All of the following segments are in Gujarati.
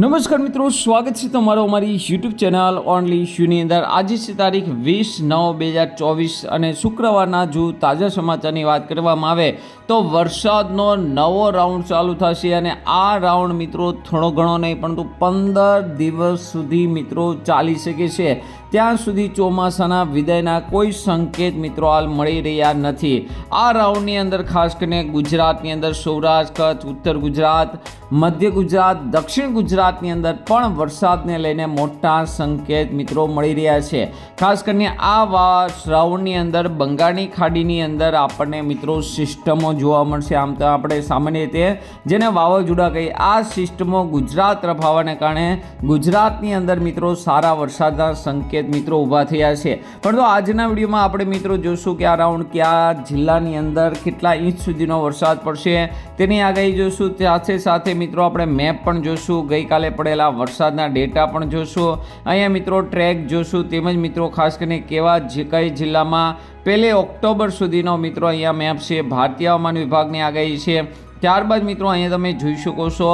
નમસ્કાર મિત્રો, સ્વાગત છે તમારો અમારી યુટ્યુબ ચેનલ ઓનલી શ્યુની અંદર. આજે છે તારીખ વીસ નવ બે હજાર ચોવીસ અને શુક્રવારના જો તાજા સમાચારની વાત કરવામાં આવે તો વરસાદનો નવો રાઉન્ડ ચાલુ થશે અને આ રાઉન્ડ મિત્રો થોડો ઘણો નહીં, પરંતુ પંદર દિવસ સુધી મિત્રો ચાલી શકે છે. ત્યાં સુધી ચોમાસાના વિદાયના કોઈ સંકેત મિત્રો હાલ મળી રહ્યા નથી. આ રાઉન્ડની અંદર ખાસ કરીને ગુજરાતની અંદર સૌરાષ્ટ્ર, કચ્છ, ઉત્તર ગુજરાત, મધ્ય ગુજરાત, દક્ષિણ ગુજરાતની અંદર પણ વરસાદને લઈને મોટા સંકેત મિત્રો મળી રહ્યા છે. ખાસ કરીને આ રાઉન્ડની અંદર, બંગાળની ખાડીની અંદર આપણને મિત્રો સિસ્ટમો જોવા મળશે. આમ તો આપણે સામાન્ય રીતે જેને વાવાઝોડા કહીએ આ સિસ્ટમો ગુજરાત તરફ કારણે ગુજરાતની અંદર મિત્રો સારા વરસાદના સંકેત મિત્રો ઊભા થયા છે. પરંતુ આજના વિડીયોમાં આપણે મિત્રો જોશું કે રાઉન્ડ કયા જિલ્લાની અંદર કેટલા ઇંચ સુધીનો વરસાદ પડશે તેની આગાહી જોશું. સાથે સાથે મિત્રો આપણે મેપ પણ જોશું. ગઈકાલે પડેલા વરસાદના ડેટા પણ જોશું. અહીંયા મિત્રો ટ્રેક જોશું. તેમજ મિત્રો ખાસ કરીને કેવા જે કઈ જિલ્લામાં પહેલી ઓક્ટોબર સુધીનો મિત્રો અહીંયા મેપ છે. ભારતીય હવામાન વિભાગની આગાહી છે. ત્યારબાદ મિત્રો અહીંયા તમે જોઈ શકો છો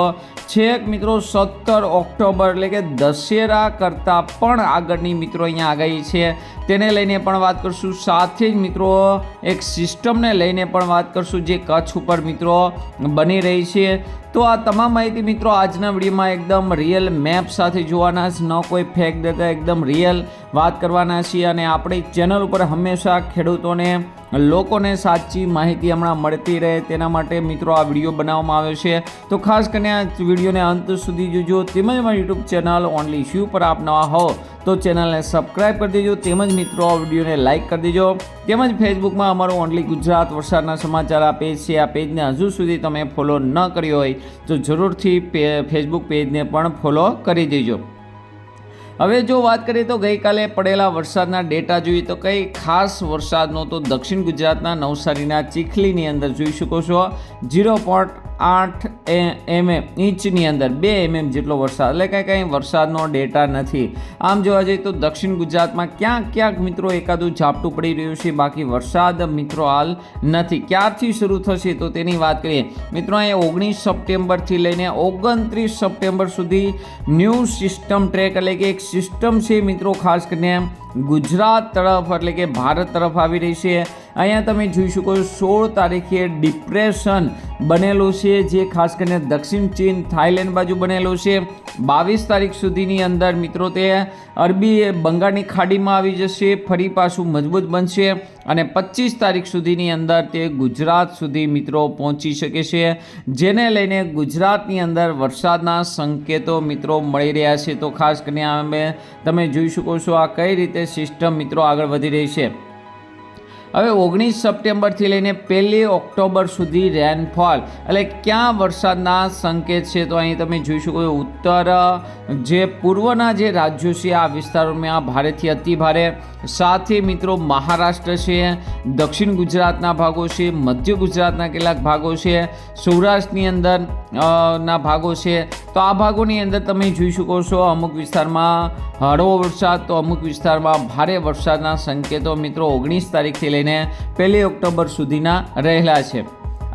છેક મિત્રો સત્તર ઓક્ટોબર એટલે કે દશેરા કરતાં પણ આગળની મિત્રો અહીંયા આગાહી છે. તેને લઈને પણ વાત કરશું. સાથે જ મિત્રો એક સિસ્ટમને લઈને પણ વાત કરશું જે કચ્છ ઉપર મિત્રો બની રહી છે. તો આ તમામ માહિતી મિત્રો આજના વિડીયોમાં એકદમ રિયલ મેપ સાથે જોવાના છે. ન કોઈ ફેક દેતા એકદમ રિયલ વાત કરવાના છીએ અને આપણી ચેનલ ઉપર હંમેશા ખેડૂતોને, લોકોને સાચી માહિતી હમણાં મળતી રહે. તેના માટે મિત્રો આ વીડિયો બનાવવામાં આવ્યો છે. તો ખાસ કરીને આ વિડીયોને અંત સુધી જોજો તેમજ મારી યુટ્યુબ ચેનલ ઓનલી શ્યુ પર આપ નવા હો તો ચેનલને સબસ્ક્રાઈબ કરી દેજો તેમજ મિત્રો આ વિડીયોને લાઇક કરી દેજો. તેમજ ફેસબુકમાં અમારું ઓનલી ગુજરાત વરસાદના સમાચાર આ પેજ છે. આ પેજને હજુ સુધી તમે ફોલો ન કર્યો હોય તો જરૂરથી ફેસબુક પેજને પણ ફોલો કરી દેજો. હવે જો વાત કરીએ તો ગઈકાલે પડેલા વરસાદના ડેટા જોઈએ તો કંઈ ખાસ વરસાદનો તો દક્ષિણ ગુજરાતના નવસારીના ચીખલીની અંદર જોઈ શકો છો. ઝીરો પોઈન્ટ આઠ એમએમ ઇંચની અંદર, બે એમએમ જેટલો વરસાદ, એટલે કાંઈ કંઈ વરસાદનો ડેટા નથી. આમ જોવા જઈએ તો દક્ષિણ ગુજરાતમાં ક્યાંક ક્યાંક મિત્રો એકાદું ઝાપટું પડી રહ્યું છે, બાકી વરસાદ મિત્રો હાલ નથી. ક્યારથી શરૂ થશે તો તેની વાત કરીએ. મિત્રો, અહીંયા ઓગણીસ સપ્ટેમ્બરથી લઈને ઓગણત્રીસ સપ્ટેમ્બર સુધી ન્યૂ સિસ્ટમ ટ્રેક, એટલે કે એક સિસ્ટમ છે મિત્રો, ખાસ કરીને ગુજરાત તરફ એટલે કે ભારત તરફ આવી રહી છે. અહીંયા તમે જોઈ શકો સોળ તારીખે ડિપ્રેશન બનેલું છે, જે ખાસ કરીને દક્ષિણ ચીન થાઈલેન્ડ બાજુ બનેલું છે. બાવીસ તારીખ સુધીની અંદર મિત્રો તે અરબી બંગાળની ખાડીમાં આવી જશે, ફરી પાછું મજબૂત બનશે. અને પચીસ તારીખ સુધીની અંદર તે ગુજરાત સુધી મિત્રો પહોંચી શકે છે, જેને લઈને ગુજરાતની અંદર વરસાદના સંકેતો મિત્રો મળી રહ્યા છે. તો ખાસ કરીને અમે તમે જોઈ શકો છો આ કઈ રીતે સિસ્ટમ મિત્રો આગળ વધી રહી છે. હવે ઓગણીસ સપ્ટેમ્બરથી લઈને પહેલી ઓક્ટોબર સુધી રેનફોલ એટલે ક્યાં વરસાદના સંકેત છે? તો અહીં તમે જોઈ શકો ઉત્તર, જે પૂર્વના જે રાજ્યો છે, આ વિસ્તારોમાં ભારેથી અતિ ભારે. સાથે મિત્રો મહારાષ્ટ્ર છે, દક્ષિણ ગુજરાતના ભાગો છે, મધ્ય ગુજરાતના કેટલાક ભાગો છે, સૌરાષ્ટ્રની અંદર ના ભાગો છે તો આ ભાગોની અંદર તમે જોઈ શકો છો અમુક વિસ્તારમાં હળવો વરસાદ, તો અમુક વિસ્તારમાં ભારે વરસાદના સંકેતો મિત્રો ઓગણીસ તારીખથી લઈને પહેલી ઓક્ટોબર સુધીના રહેલા છે.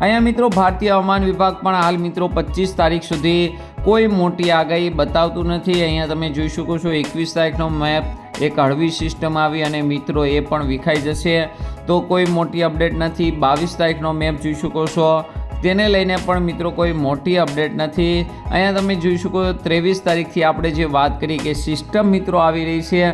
અહીંયા મિત્રો ભારતીય હવામાન વિભાગ પણ હાલ મિત્રો પચીસ તારીખ સુધી કોઈ મોટી આગાહી બતાવતું નથી. અહીંયા તમે જોઈ શકો છો એકવીસ તારીખનો મેપ, એક હળવી સિસ્ટમ આવી અને મિત્રો એ પણ વિખાઈ જશે. તો કોઈ મોટી અપડેટ નથી. બાવીસ તારીખનો મેપ જોઈ શકો છો. તેને લઈને પણ મિત્રો કોઈ મોટી અપડેટ નથી. અહીંયા તમે જોઈ શકો ત્રેવીસ તારીખથી આપણે જે વાત કરી કે સિસ્ટમ મિત્રો આવી રહી છે.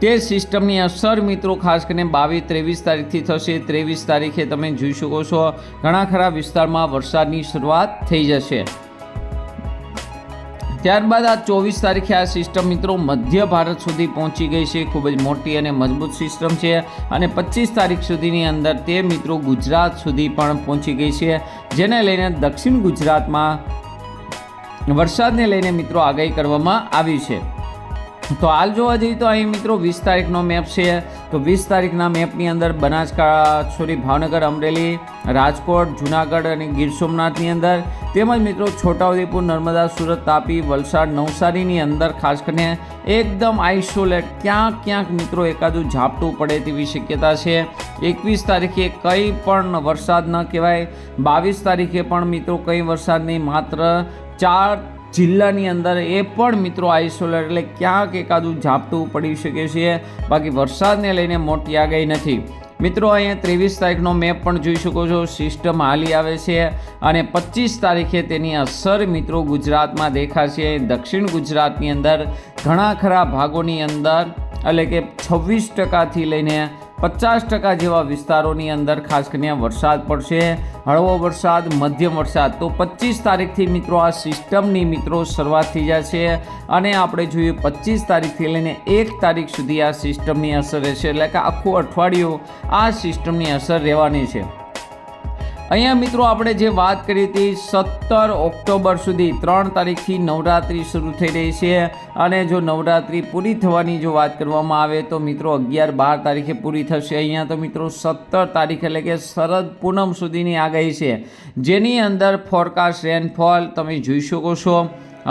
તે સિસ્ટમની અસર મિત્રો ખાસ કરીને બાવીસ, ત્રેવીસ તારીખથી થશે. ત્રેવીસ તારીખે તમે જોઈ શકો છો, ઘણા ખરા વિસ્તારમાં વરસાદની શરૂઆત થઈ જશે. ત્યારબાદ આ ચોવીસ તારીખે આ સિસ્ટમ મિત્રો મધ્ય ભારત સુધી પહોંચી ગઈ છે. ખૂબ જ મોટી અને મજબૂત સિસ્ટમ છે અને પચીસ તારીખ સુધીની અંદર તે મિત્રો ગુજરાત સુધી પણ પહોંચી ગઈ છે. જેને લઈને દક્ષિણ ગુજરાતમાં વરસાદને લઈને મિત્રો આગાહી કરવામાં આવી છે. તો હાલ જોવા જઈએ તો અહીં મિત્રો વીસ તારીખનો મેપ છે. તો વીસ તારીખના મેપની અંદર બનાસકાંઠા સોરી ભાવનગર, અમરેલી, રાજકોટ, જુનાગઢ અને ગીર સોમનાથની અંદર. તેમજ મિત્રો છોટાઉદેપુર, નર્મદા, સુરત, તાપી, વલસાડ, નવસારીની અંદર ખાસ કરીને એકદમ આઇસોલેટ, ક્યાંક ક્યાંક મિત્રો એકાદું ઝાપટું પડે તેવી શક્યતા છે. એકવીસ તારીખે કંઈ પણ વરસાદ ન કહેવાય. બાવીસ તારીખે પણ મિત્રો કંઈ વરસાદ નહીં માત્ર ચાર જિલ્લાની અંદર એ પણ મિત્રો આઇસોલેટ એટલે ક્યાંક એકાદું ઝાપટું પડી શકે છે. બાકી વરસાદને લઈને મોટી આગાહી નથી. મિત્રો, અહીંયા ત્રેવીસ તારીખનો મેપ પણ જોઈ શકો છો. સિસ્ટમ હાલી આવે છે અને પચીસ તારીખે તેની અસર મિત્રો ગુજરાતમાં દેખાશે. દક્ષિણ ગુજરાતની અંદર ઘણા ખરા ભાગોની અંદર એટલે કે છવ્વીસ ટકાથી લઈને પચાસ ટકા જેવા વિસ્તારોની અંદર ખાસ કરીને વરસાદ પડશે. હળવો વરસાદ, મધ્યમ વરસાદ. તો પચીસ તારીખથી મિત્રો આ સિસ્ટમની મિત્રો શરૂઆત થઈ જશે અને આપણે જોઈએ પચીસ તારીખથી લઈને એક તારીખ સુધી આ સિસ્ટમની અસર રહેશે. એટલે કે આખું અઠવાડિયું આ સિસ્ટમની અસર રહેવાની છે. અહીંયા મિત્રો આપણે જે વાત કરી હતી, સત્તર ઓક્ટોબર સુધી ત્રણ તારીખથી નવરાત્રિ શરૂ થઈ રહી છે અને જો નવરાત્રિ પૂરી થવાની જો વાત કરવામાં આવે તો મિત્રો અગિયાર બાર તારીખે પૂરી થશે. અહીંયા તો મિત્રો સત્તર તારીખ એટલે કે શરદ પૂનમ સુધીની આગાહી છે. જેની અંદર ફોરકાસ્ટ રેનફોલ તમે જોઈ શકો છો.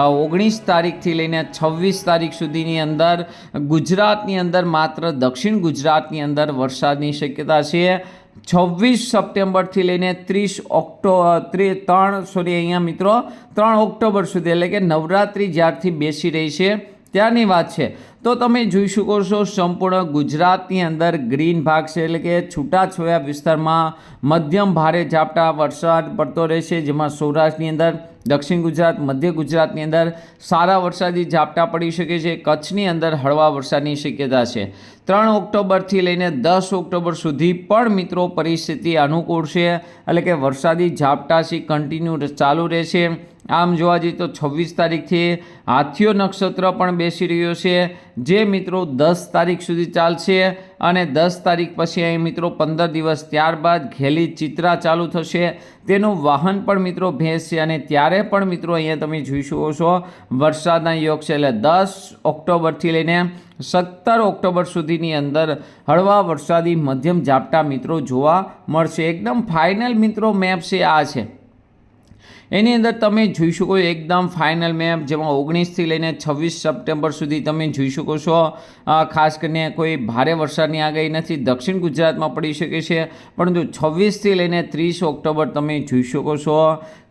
ઓગણીસ તારીખથી લઈને છવ્વીસ તારીખ સુધીની અંદર ગુજરાતની અંદર માત્ર દક્ષિણ ગુજરાતની અંદર વરસાદની શક્યતા છે. છવ્વીસ સપ્ટેમ્બરથી લઈને ત્રીસ ઓક્ટો ત્રી, ત્રણ, સોરી, અહીંયા મિત્રો, ત્રણ ઓક્ટોબર સુધી, એટલે કે નવરાત્રિ જ્યારથી બેસી રહી છે. ત્યારની વાત છે. તો તમે જોઈ શકો છો સંપૂર્ણ ગુજરાતની અંદર ગ્રીન ભાગ છે. એટલે કે છૂટાછવાયા વિસ્તારમાં મધ્યમ ભારે ઝાપટા વરસાદ પડતો રહેશે. જેમાં સૌરાષ્ટ્રની અંદર, દક્ષિણ ગુજરાત, મધ્ય ગુજરાતની અંદર સારા વરસાદી ઝાપટા પડી શકે છે. કચ્છની અંદર હળવા વરસાદની શક્યતા છે. ત્રણ ઓક્ટોબરથી લઈને દસ ઓક્ટોબર સુધી પણ મિત્રો પરિસ્થિતિ અનુકૂળ છે. એટલે કે વરસાદી ઝાપટા છે કન્ટિન્યુ ચાલુ રહેશે. આમ જોવા જઈએ તો છવ્વીસ તારીખથી હાથીઓ નક્ષત્ર પણ બેસી રહ્યો છે. જે મિત્રો દસ તારીખ સુધી ચાલશે અને દસ તારીખ પછી અહીં મિત્રો પંદર દિવસ ત્યારબાદ ઘેલી ચિત્રા ચાલુ થશે. તેનું વાહન પણ મિત્રો ભેંસશે અને ત્યારે પણ મિત્રો અહીંયા તમે જોઈ શકો છો, વરસાદના યોગ છે એટલે દસ ઓક્ટોબરથી લઈને સત્તર ઓક્ટોબર સુધીની અંદર હળવા વરસાદી મધ્યમ ઝાપટા મિત્રો જોવા મળશે. એકદમ ફાઇનલ મિત્રો મેપ છે આ છે. એની અંદર તમે જોઈ શકો એકદમ ફાઇનલ મેપ જેમાં ઓગણીસથી લઈને છવ્વીસ સપ્ટેમ્બર સુધી તમે જોઈ શકો છો. ખાસ કરીને કોઈ ભારે વરસાદની આગાહી નથી. દક્ષિણ ગુજરાતમાં પડી શકે છે, પરંતુ છવ્વીસથી લઈને ત્રીસ ઓક્ટોબર તમે જોઈ શકો છો.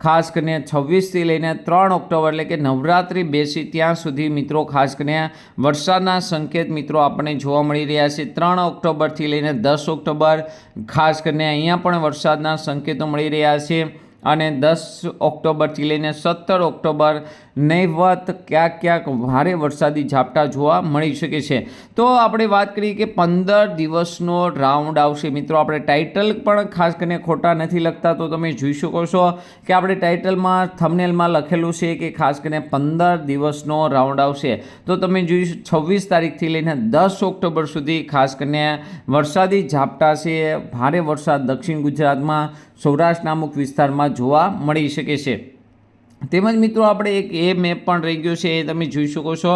ખાસ કરીને છવ્વીસથી લઈને ત્રણ ઓક્ટોબર, એટલે કે નવરાત્રિ બેસી ત્યાં સુધી મિત્રો ખાસ કરીને વરસાદના સંકેત મિત્રો આપણને જોવા મળી રહ્યા છે. ત્રણ ઓક્ટોબરથી લઈને દસ ઓક્ટોબર ખાસ કરીને અહીંયા પણ વરસાદના સંકેતો મળી રહ્યા છે. અને દસ ઓક્ટોબરથી લઈને સત્તર ઓક્ટોબર નહીવત ક્યાંક ક્યાંક ભારે વરસાદી ઝાપટા જોવા મળી શકે છે. તો આપણે વાત કરીએ કે પંદર દિવસનો રાઉન્ડ આવશે. મિત્રો, આપણે ટાઇટલ પણ ખાસ કરીને ખોટા નથી લખતા, તો તમે જોઈ શકો છો કે આપણે ટાઇટલમાં થમનેલમાં લખેલું છે કે ખાસ કરીને પંદર દિવસનો રાઉન્ડ આવશે. તો તમે જોઈ છવ્વીસ તારીખથી લઈને દસ ઓક્ટોબર સુધી ખાસ કરીને વરસાદી ઝાપટા છે, ભારે વરસાદ દક્ષિણ ગુજરાતમાં, સૌરાષ્ટ્રના અમુક વિસ્તારમાં જોવા મળી શકે છે. તેમજ મિત્રો આપણે એક એ મેપ પણ રહી ગયો છે, એ તમે જોઈ શકો છો.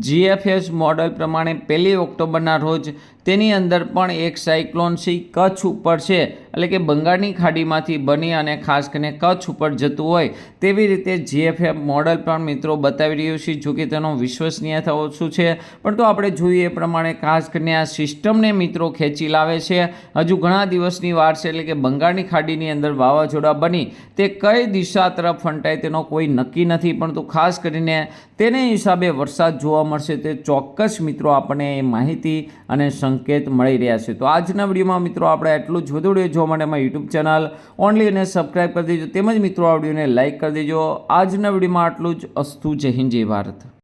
જીએફએસ મોડલ પ્રમાણે પહેલી ઓક્ટોબરના રોજ તેની અંદર પણ એક સાયક્લોન સી કચ્છ ઉપર છે. એટલે કે બંગાળની ખાડીમાંથી બની અને ખાસ કરીને કચ્છ ઉપર જતું હોય તેવી રીતે જીએફએફ મોડલ પણ મિત્રો બતાવી રહ્યું છે, જો કે તેનો વિશ્વસનીયતા ઓછું છે? પણ તો આપણે જોઈએ એ પ્રમાણે ખાસ કરીને આ સિસ્ટમને મિત્રો ખેંચી લાવે છે. હજુ ઘણા દિવસની વાર છે, એટલે કે બંગાળની ખાડીની અંદર વાવાઝોડા બની. તે કઈ દિશા તરફ ફંટાય તેનો કોઈ નક્કી નથી, પણ તો ખાસ કરીને તેને હિસાબે વરસાદ જોવા મળશે તે ચોક્કસ મિત્રો આપણને એ માહિતી અને સંકેત મળી રહ્યા છે. તો આજના વિડીયોમાં મિત્રો આપણે એટલું જ વધુ વીડિયો જોવા માટે અમારી યુટ્યુબ ચેનલ ઓનલી અને સબસ્ક્રાઈબ કરી દેજો. તેમજ મિત્રો આ વિડીયોને લાઇક કરી દેજો. આજના વિડીયોમાં આટલું જ. અસ્તુ જય હિન્દ, જય ભારત.